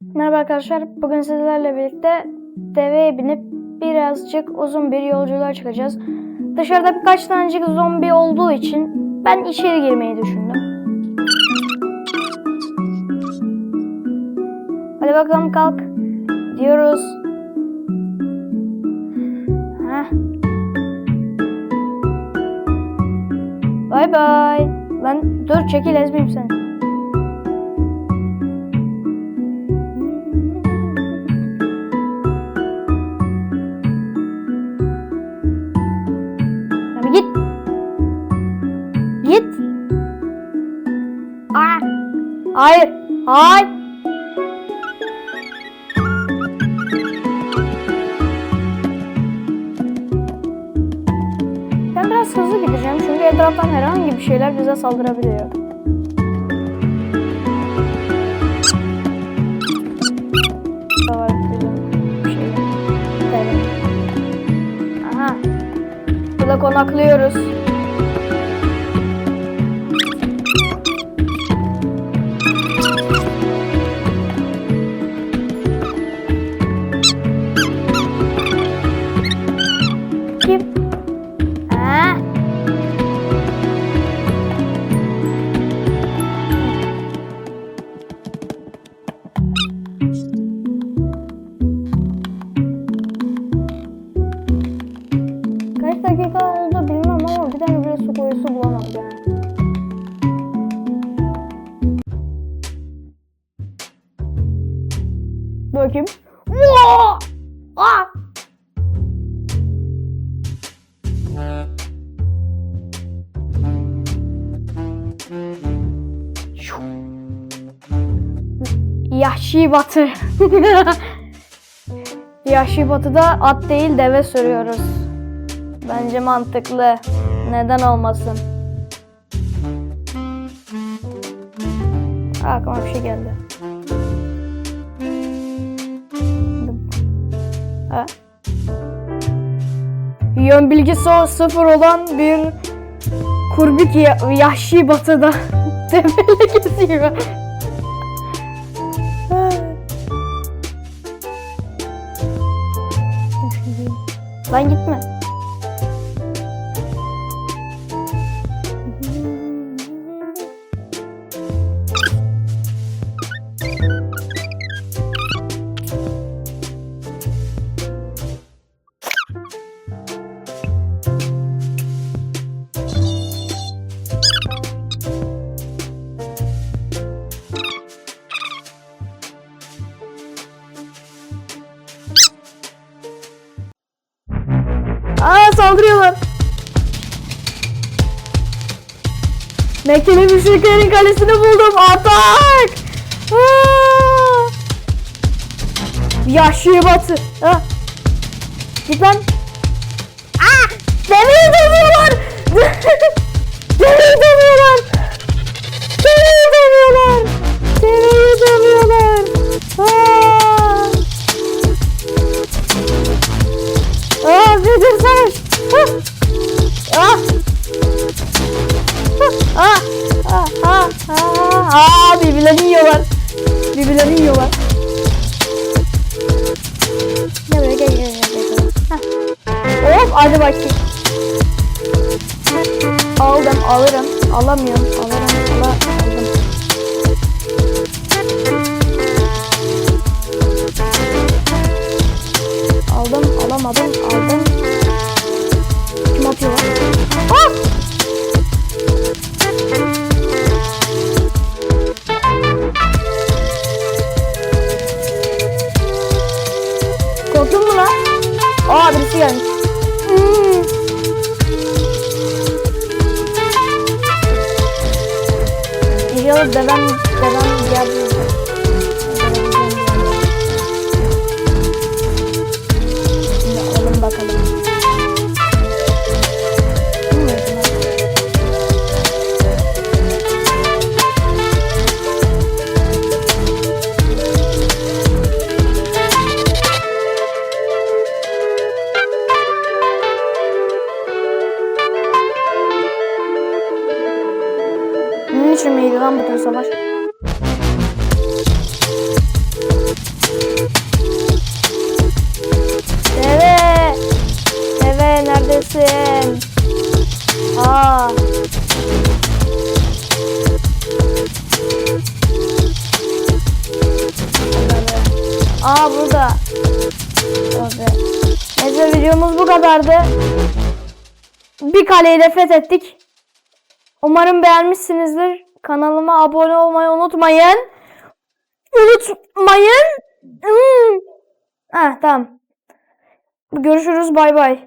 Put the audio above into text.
Merhaba arkadaşlar. Bugün sizlerle birlikte deveye binip birazcık uzun bir yolculuğa çıkacağız. Dışarıda birkaç tanecik zombi olduğu için ben içeri girmeyi düşündüm. Hadi bakalım kalk. Diyoruz. Heh. Bay bay. Lan dur çekil ezmeyeyim seni. Hayır. Hayır. Ben biraz hızlı gideceğim çünkü etraftan herhangi bir şeyler bize saldırabiliyor. Aha. Burada konaklıyoruz. Dakika oldu bilmem ama bir tane bile su kuyusu bulamadım yani. Bakayım. Aa! Yahşi batı. Yahşi batıda at değil deve sürüyoruz. Bence mantıklı. Neden olmasın? Aa, aklıma bir şey geldi. Ha? Yön bilgisi o sıfır olan bir kurbik ya Yahşi batıda deveyle geziyor. Lan gitme. Mekkeli müşriklerin kalesini buldum. Atak! Aa! Yaşlı batı. Ha. Git lan. Aa! Deveyi dövüyorlar. Deveyi Ah. Ah. Ah. Ah. Ah. Birbirlerini yiyorlar. Birbirlerini yiyorlar. Gel buraya gel gel gel. gel. Hop hadi bakayım. Aldım alırım. Alamıyorum. Dedem, dedem geldi. için miydi lan bütün savaş? Deve! Deve neredesin? Aa! Aa burada. Tabii. Neyse videomuz bu kadardı. Bir kaleyi de fethettik. Umarım beğenmişsinizdir. Kanalıma abone olmayı unutmayın. Unutmayın. Hmm. Ah tamam. Görüşürüz bay bay.